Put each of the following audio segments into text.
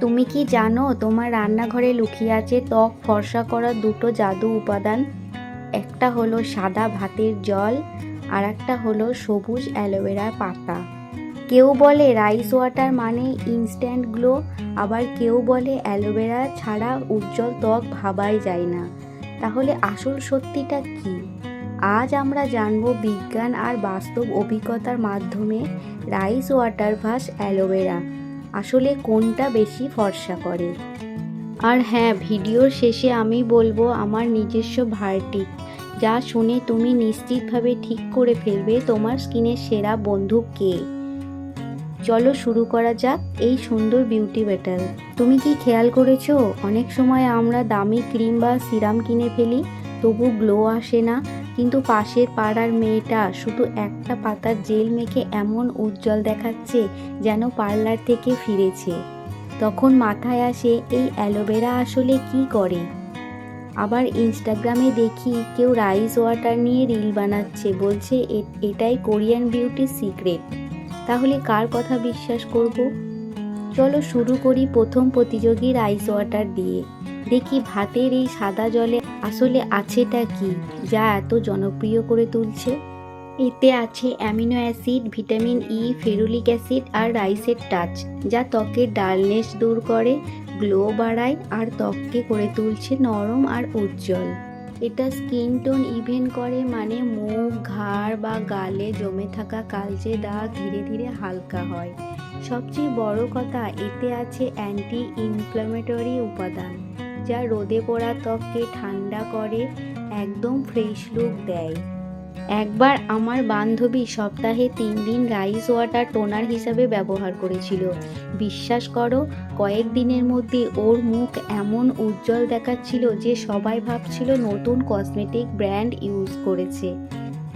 তুমি কি জানো তোমার রান্নাঘরে লুকিয়ে আছে ত্বক ফর্সা করার দুটো জাদু উপাদান? একটা হলো সাদা ভাতের জল, আর একটা হলো সবুজ অ্যালোভেরার পাতা। কেউ বলে রাইস ওয়াটার মানে ইনস্ট্যান্ট গ্লো, আবার কেউ বলে অ্যালোভেরা ছাড়া উজ্জ্বল ত্বক ভাবাই যায় না। তাহলে আসল সত্যিটা কি? আজ আমরা জানব বিজ্ঞান আর বাস্তব অভিজ্ঞতার মাধ্যমে রাইস ওয়াটার ভাস অ্যালোভেরা। আসলে কোনটা বেশি ফর্সা করে। আর হ্যাঁ ভিডিওর শেষে আমি বলব আমার নিজস্ব ভার্টিক যা শুনে তুমি নিশ্চিতভাবে ঠিক করে ফেলবে তোমার স্কিনের সেরা বন্ধু কে। চলো শুরু করা যাক এই সুন্দর বিউটি ব্যাটাল তুমি কি খেয়াল করেছ? অনেক সময় আমরা দামি ক্রিম বা সিরাম কিনে ফেলি। তবু গ্লো আসে না। কিন্তু পাশের পাড়ার মেয়েটা শুধু একটা পাতার জেল মেখে এমন উজ্জ্বল দেখাচ্ছে যেন পার্লার থেকে ফিরেছে। তখন মাথায় আসে, এই অ্যালোভেরা আসলে কি করে? আবার ইনস্টাগ্রামে দেখি, কেউ রাইস ওয়াটার নিয়ে রিল বানাচ্ছে, বলছে এটাই কোরিয়ান বিউটির সিক্রেট। তাহলে কার কথা বিশ্বাস করব? চলো শুরু করি প্রথম প্রতিযোগী রাইস ওয়াটার দিয়ে। দেখি ভাতের এই সাদা জলে আসলে আছেটা কি, যা এত জনপ্রিয় করে তুলছে। এতে আছে amino acid, vitamin E ferulic acid আর রাইসের টাচ, যা ত্বকের ডালনেস দূর করে, গ্লো বাড়ায় আর ত্বককে করে তুলছে নরম আর উজ্জ্বল। এটা স্কিন টোন ইভেন করে মানে মুখ, ঘাড় বা গালে জমে থাকা কালচে দাগ ধীরে ধীরে হালকা হয়। সবচেয়ে বড় কথা, এতে আছে অ্যান্টি ইনফ্ল্যামেটরি উপাদান। যা রোদে পোড়া ত্বককে ঠান্ডা করে, একদম ফ্রেশ লুক দেয়। একবার আমার বান্ধবী সপ্তাহে তিন দিন রাইস ওয়াটার টোনার হিসাবে ব্যবহার করেছিল। বিশ্বাস করো, কয়েক দিনের মধ্যে ওর মুখ এমন উজ্জ্বল দেখাচ্ছিল যে সবাই ভাবছিল নতুন কসমেটিক ব্র্যান্ড ইউজ করেছে।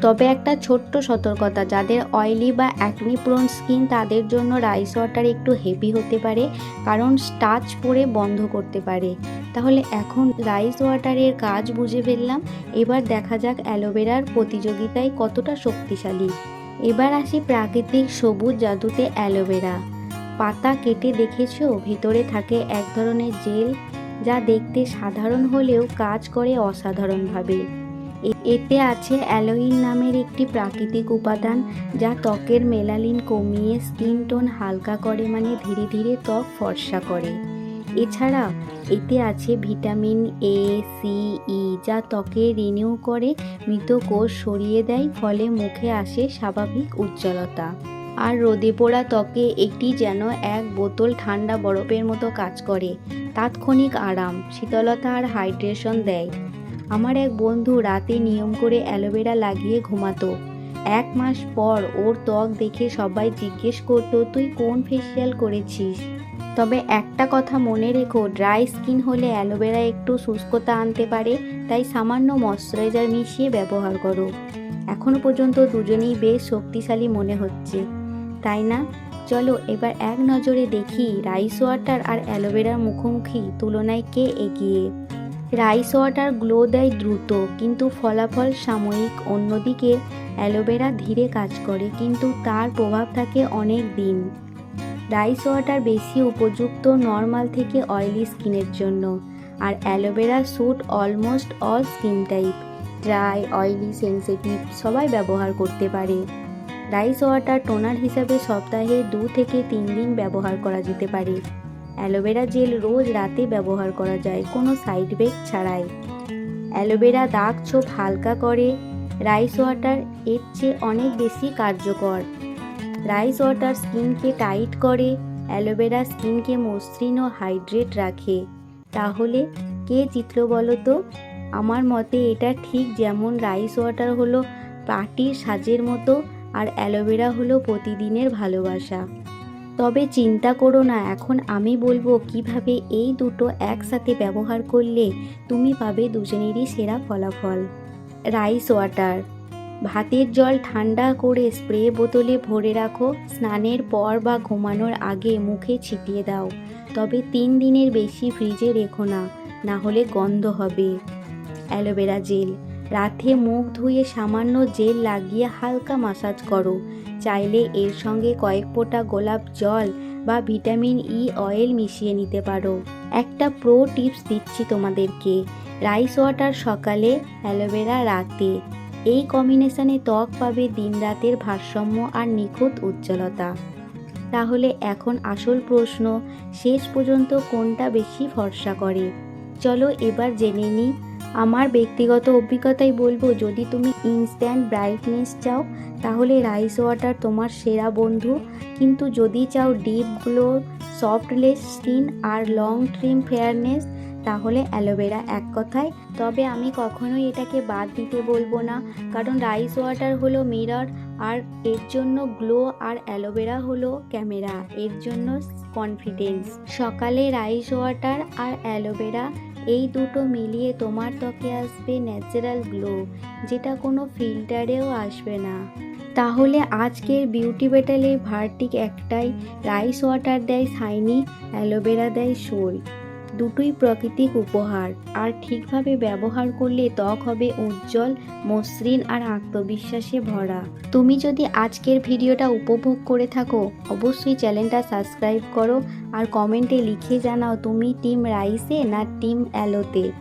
তবে একটা ছোট্ট সতর্কতা, যাদের অয়েলি বা অ্যাকনি প্রোন স্কিন তাদের জন্য রাইস ওয়াটার একটু হেভি হতে পারে, কারণ স্টাচ পরে বন্ধ করতে পারে। তাহলে এখন রাইস ওয়াটারের কাজ বুঝে ফেললাম, এবার দেখা যাক অ্যালোভেরার প্রতিযোগিতায় কতটা শক্তিশালী। এবার আসি প্রাকৃতিক সবুজ জাদুতে অ্যালোভেরা। পাতা কেটে দেখেছ? ভিতরে থাকে এক ধরনের জেল, যা দেখতে সাধারণ হলেও কাজ করে অসাধারণভাবে। এতে আছে অ্যালোইন নামের একটি প্রাকৃতিক উপাদান যা ত্বকের মেলালিন কমিয়ে স্কিন টোন হালকা করে মানে ধীরে ধীরে ত্বক ফর্সা করে। এছাড়া এতে আছে ভিটামিন এ, সি, ই, যা ত্বকে রিনিউ করে, মৃত কোষ সরিয়ে দেয়, ফলে মুখে আসে স্বাভাবিক উজ্জ্বলতা। আর রোদে পোড়া ত্বকে এটি যেন এক বোতল ঠান্ডা বরফের মতো কাজ করে। তাৎক্ষণিক আরাম, শীতলতা আর হাইড্রেশন দেয়। আমার এক বন্ধু রাতে নিয়ম করে অ্যালোভেরা লাগিয়ে ঘুমাতো। এক মাস পর ওর ত্বক দেখে সবাই জিজ্ঞেস করতো, তুই কোন ফেসিয়াল করেছিস? তবে একটা কথা মনে রেখো ড্রাই স্কিন হলে অ্যালোভেরা একটু শুষ্কতা আনতে পারে, তাই সামান্য ময়শ্চারাইজার মিশিয়ে ব্যবহার করো। এখনও পর্যন্ত দুজনেই বেশ শক্তিশালী মনে হচ্ছে। তাই না? চলো এবার এক নজরে দেখি রাইস ওয়াটার আর অ্যালোভেরার মুখোমুখি তুলনায় কে এগিয়ে। রাইস ওয়াটার গ্লো দেয় দ্রুত, কিন্তু ফলাফল সাময়িক। অন্যদিকে, অ্যালোভেরা ধীরে কাজ করে, কিন্তু তার প্রভাব থাকে অনেক দিন। রাইস ওয়াটার বেশি উপযুক্ত নর্মাল থেকে অয়েলি স্কিনের জন্য, আর aloe vera suit almost all skin type, dry, oily, sensitive, সবাই ব্যবহার করতে পারে। রাইস ওয়াটার টোনার হিসাবে সপ্তাহে দু থেকে তিন দিন ব্যবহার করা যেতে পারে। অ্যালোভেরা জেল রোজ রাতে ব্যবহার করা যায়, কোনো সাইড ইফেক্ট ছাড়াই। অ্যালোভেরা দাগ ছোপ হালকা করে রাইস ওয়াটার এর চেয়ে অনেক বেশি কার্যকর। রাইস ওয়াটার স্কিনকে টাইট করে, অ্যালোভেরা স্কিনকে মসৃণ ও হাইড্রেট রাখে। তাহলে কে জিতল বলো তো আমার মতে এটা ঠিক যেমন রাইস ওয়াটার হলো পার্টির সাজের মতো আর অ্যালোভেরা হলো প্রতিদিনের ভালোবাসা। তবে চিন্তা করো না, এখন আমি বলব কীভাবে এই দুটো একসাথে ব্যবহার করলে তুমি পাবে দুজনেরই সেরা ফলাফল। Rice water. ভাতের জল ঠান্ডা করে স্প্রে বোতলে ভরে রাখো, স্নানের পর বা ঘুমানোর আগে মুখে ছিটিয়ে দাও। তবে তিন দিনের বেশি ফ্রিজে রেখো না না হলে গন্ধ হবে। Aloe vera gel. রাতে মুখ ধুয়ে সামান্য জেল লাগিয়ে হালকা মাসাজ করো। চাইলে এর সঙ্গে কয়েক ফোঁটা গোলাপ জল বা ভিটামিন ই অয়েল মিশিয়ে নিতে পারো। একটা প্রো টিপস দিচ্ছি তোমাদেরকে। রাইস ওয়াটার সকালে অ্যালোভেরা রাতে এই কম্বিনেশনে ত্বক পাবে দিন রাতের ভারসাম্য আর নিখুঁত উজ্জ্বলতা। তাহলে এখন আসল প্রশ্ন, শেষ পর্যন্ত কোনটা বেশি ভরসা করে? চলো এবার জেনে নিই আমার ব্যক্তিগত অভিজ্ঞতাই বলব, যদি তুমি ইনস্ট্যান্ট ব্রাইটনেস চাও, তাহলে রাইস ওয়াটার তোমার সেরা বন্ধু। কিন্তু যদি চাও ডিপ গ্লো সফটলেস স্কিন আর লং ট্রিম ফেয়ারনেস তাহলে অ্যালোভেরা এক কথায়। তবে আমি কখনোই এটাকে বাদ দিতে বলব না, কারণ রাইস ওয়াটার হলো মিরর আর এর জন্য গ্লো আর অ্যালোভেরা হলো ক্যামেরা এর জন্য কনফিডেন্স সকালে রাইস ওয়াটার আর অ্যালোভেরা এই দুটো মিলিয়ে তোমার ত্বকে আসবে ন্যাচারাল গ্লো যেটা কোনো ফিল্টারেও আসবে না। তাহলে আজকের বিউটি বেটালের ভার্টিক একটাই রাইস ওয়াটার দেয় সাইনি অ্যালোভেরা দেয় সোল দুটোই প্রাকৃতিক উপহার। আর ঠিকভাবে ব্যবহার করলে ত্বক হবে উজ্জ্বল, মসৃণ আর আত্মবিশ্বাসে ভরা। তুমি যদি আজকের ভিডিওটা উপভোগ করে থাকো, অবশ্যই চ্যানেলটা সাবস্ক্রাইব করো আর কমেন্টে লিখে জানাও তুমি টিম রাইসে না টিম অ্যালোতে।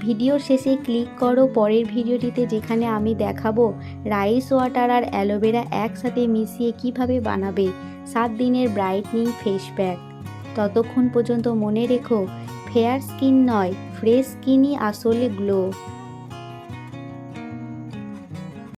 ভিডিওর শেষে ক্লিক করো, পরের ভিডিওটিতে যেখানে আমি দেখাবো রাইস ওয়াটার আর অ্যালোভেরা একসাথে মিশিয়ে কীভাবে বানাবে। সাত দিনের ব্রাইটনিং ফেস প্যাক। ততক্ষণ পর্যন্ত মনে রেখো ফেয়ার স্কিন নয় ফ্রেশ স্কিনই আসলে গ্লো।